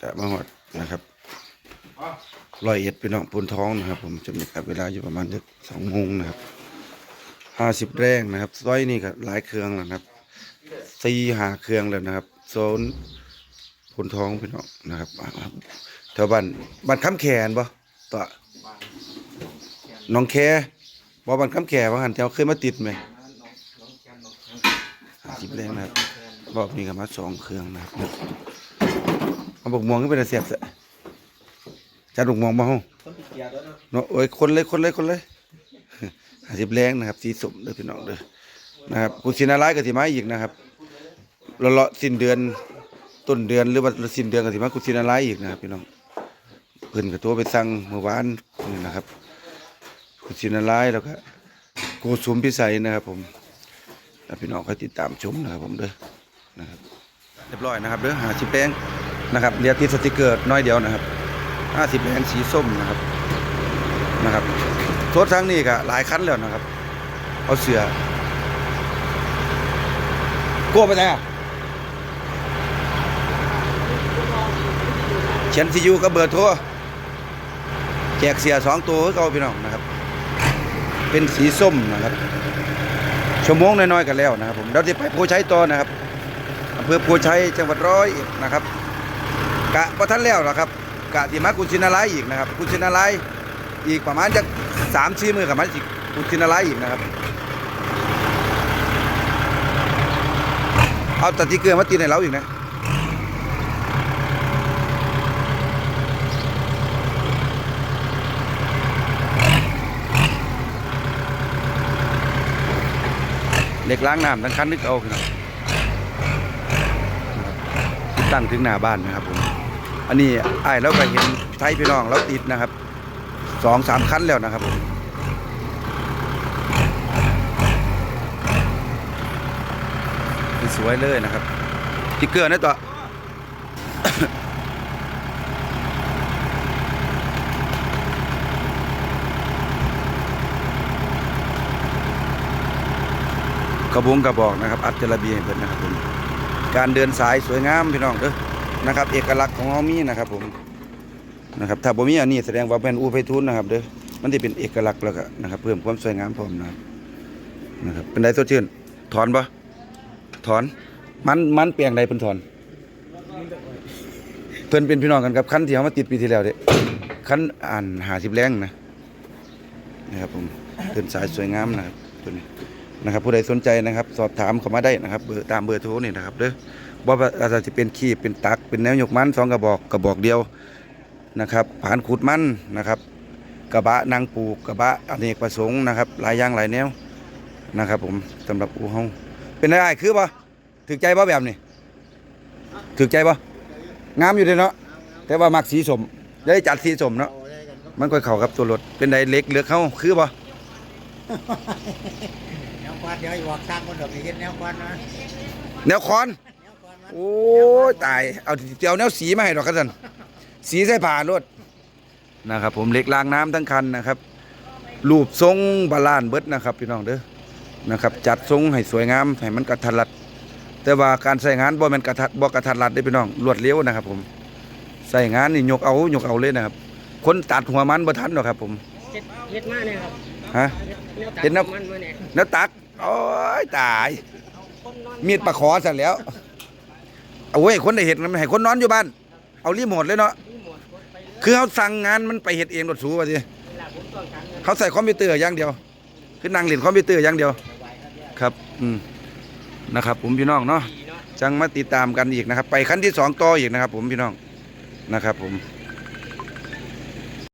กะมาหอดนะครับรอยเอ็ดพี่น้องปูนท้องนะครับ ผมจะมีกับเวลาอยู่ประมาณสักสองโมงนะครับห้าสิบแรงนะครับซอยนี่ก็หลายเครื่องแล้วนะครับสี่หาเครื่องแล้วนะครับโซนปูนท้องพี่น้องนะครับแถวบ้านบ้านคำแขนบ่ต่อน้องแคบ่บ้านคำแขว่าหันแถวเคยมาติดไหมห้าสิบแรงนะครับรอบนี้ก็มาสองเครื่องนะครับ เอาบกม่วงก็เป็นเสียบซะจัดบกม่วงมาห้องเนาะโอ้ยคนเลยคนเลยคนเลยหาสิบแรงนะครับสีสมเด้อพี่น้องเด้อนะครับกุศินาร้ายก็สิมาอีกนะครับเราเลาะสิ้นเดือนต้นเดือนหรือว่าสิ้นเดือนก็สิมากุศินาร้ายอีกนะครับพี่น้องเพิ่นก็โทรไปสั่งเมื่อวานนี่นะครับกุศินาร้ายแล้วก็โกสุมพิสัยนะครับ ผมแล้วพี่น้องก็ติดตามชมนะครับ ผมเด้อนะครับเรียบร้อยนะครับเด้อหาสิบแปลง นะครับเรียกที่สติกเกอร์น้อยเดียวนะครับห้าสิบแปลงสีส้มนะครับนะครับโทษทั้งนี้ก็หลายคันแล้วนะครับ เอาเสือกลัวไปไหนอะเขียนซียูกับเบอร์โทรแจกเสียสองตัวเขาพี่น้องนะครับ เป็นสีส้มนะครับชั่วโมงน้อยๆกันแล้วนะครับผมเราจะไปโพใช้ต่อนะครับอำเภอโพชัยจังหวัดร้อยเอ็ดนะครับ กะพอท่านแล้วหรอครับกะที่มากุชินาไลอีกนะครับกุชินาไลอีกประมาณจะสามสี่มือกับมันอีกกุชินาไลอีกนะครับเอาตัดที่เกลือมาตีในเราอีกนะเล็กล้างน้ำทั้งคันนึกเอาขึ้นมาตั้งถึงหน้าบ้านนะครับผม อันนี้ไอ้ายเราก็เห็นใช้พี่น้องเราติดนะครับสองสามคันแล้วนะครับสวยเลยนะครับติ๊กเกอร์นะตัวกระบงกระบอกนะครับ อัดจระเบียให้เพิ่นนะครับผมการเดินสายสวยงามพี่น้องเด้อ นะครับ เอกลักษณ์ของเฮามีนะครับผมนะครับถ้าบ่มีอันนี้แสดงว่าเป็นอูไฟทุนนะครับเด้อมันจะเป็นเอกลักษณ์แล้วก็นะครับ เพิ่มความสวยงามพร้อมนะครับนะครับ เป็นไดสดชื่นถอนบ่ถอนมันมันเปลี่ยงใดเพิ่นถอน เพิ่นเป็นพี่น้องกันกับคันที่เฮามาติดปีที่แล้วเด้คันอ่าน50แรงนะนะครับผมเดินสายสวยงามนะครับตัวนี้นะครับผู้ใดสนใจนะครับ สอบถามเข้ามาได้นะครับเบอร์ตามเบอร์โทรนี่นะครับเด้อ ว่าอาจจะเป็นขีบเป็นตัก เป็นแนวยกมันสองกระบอกกระบอกเดียวนะครับผ่านขูดมันนะครับ กระบะนางปลูกกระบะอเนกประสงค์นะครับ หลายอย่างหลายแนวนะครับ ผมสำหรับอูเฮาเป็นได้คือปะถึกใจปะแบบนี้ถึกใจปะงามอยู่เด้เนาะแต่ว่ามักสีสมได้จัดสีสมเนาะมันค่อยเข้ากับตัวรถเป็นไดเล็กเลือกเข้าคือปะแนวควันเดี๋ยวไอ้บอกสร้างคนดอกนี่เห็นแนวควันนะแนวคอนแนวควันมัน โอ้ยตาย เอาเดี๋ยวแนวสีมาให้ดอกกันสันสีใส่ผ่ารถนะครับ ผมเหล็กรางน้ำทั้งคันนะครับรูปทรงบาลานซ์เบิดนะครับพี่น้องเด้อนะครับ จัดทรงให้สวยงามให้มันกระทัดรัด แต่ว่าการใส่งานบ่แม่นกระทัดบ่กระทัดรัดได้อพี่น้องรวดเร็วนะครับ ผมใส่งานนี่ยกเอายกเอาเลยนะครับ คนตัดหัวมันบ่ทันหรอกครับ ผมเฮ็ดเฮ็ดมาเนี่ยครับฮะเฮ็ดแนวมันมาเนี่ยแล้วตักโอ้ยตายคนนอนมีดปลาขอซะแล้ว เอาเว้ยคนได้เห็ดมันให้คนนอนอยู่บ้าน เอารีโมทเลยเนาะคือเขาสั่งงานมันไปเห็ดเองรถสูว่าสิเขาใส่คอมพิวเตอร์อย่างเดียว คือนั่งเล่นคอมพิวเตอร์อย่างเดียว ครับ อืมนะครับ ผมพี่น้องเนาะดีเนาะจังมาติดตามกันอีกนะครับ ไปขั้นที่สองต่ออีกนะครับ ผมพี่น้องนะครับ ผม